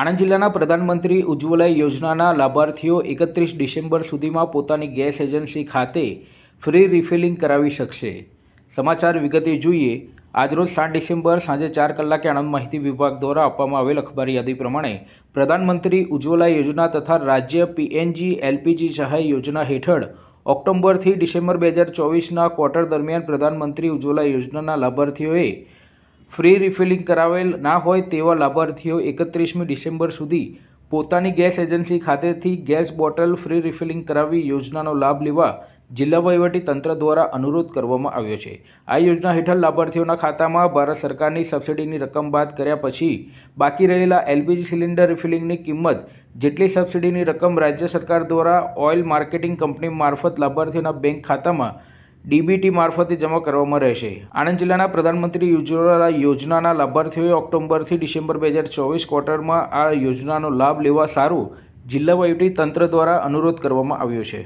આણંદ જિલ્લાના પ્રધાનમંત્રી ઉજ્જવલા યોજનાના લાભાર્થીઓ એકત્રીસ ડિસેમ્બર સુધીમાં પોતાની ગેસ એજન્સી ખાતે ફ્રી રિફિલિંગ કરાવી શકશે. સમાચાર વિગતે જોઈએ, આજરોજ સાત ડિસેમ્બર સાંજે ચાર કલાકે આણંદ માહિતી વિભાગ દ્વારા આપવામાં આવેલ અખબારી યાદી પ્રમાણે પ્રધાનમંત્રી ઉજ્જવલા યોજના તથા રાજ્ય પીએનજી એલપીજી સહાય યોજના હેઠળ ઓક્ટોબરથી ડિસેમ્બર બે હજાર ચોવીસના ક્વાર્ટર દરમિયાન પ્રધાનમંત્રી ઉજ્જવલા યોજનાના લાભાર્થીઓએ ફ્રી રિફિલિંગ કરાવેલ ના હોય તેવા લાભાર્થીઓ એકત્રીસમી ડિસેમ્બર સુધી પોતાની ગેસ એજન્સી ખાતેથી ગેસ બોટલ ફ્રી રિફિલિંગ કરાવી યોજનાનો લાભ લેવા જિલ્લા વહીવટી તંત્ર દ્વારા અનુરોધ કરવામાં આવ્યો છે. આ યોજના હેઠળ લાભાર્થીઓના ખાતામાં ભારત સરકારની સબસિડીની રકમ બાદ કર્યા પછી બાકી રહેલા એલપીજી સિલિન્ડર રિફિલિંગની કિંમત જેટલી સબસિડીની રકમ રાજ્ય સરકાર દ્વારા ઓઇલ માર્કેટિંગ કંપની મારફત લાભાર્થીઓના બેંક ખાતામાં ડીબીટી મારફતે જમા કરવામાં રહેશે. આણંદ જિલ્લાના પ્રધાનમંત્રી ઉજ્જવલા યોજનાના લાભાર્થીઓએ ઓક્ટોબરથી ડિસેમ્બર બે હજાર ચોવીસ ક્વાર્ટરમાં આ યોજનાનો લાભ લેવા સારું જિલ્લા વહીવટી તંત્ર દ્વારા અનુરોધ કરવામાં આવ્યો છે.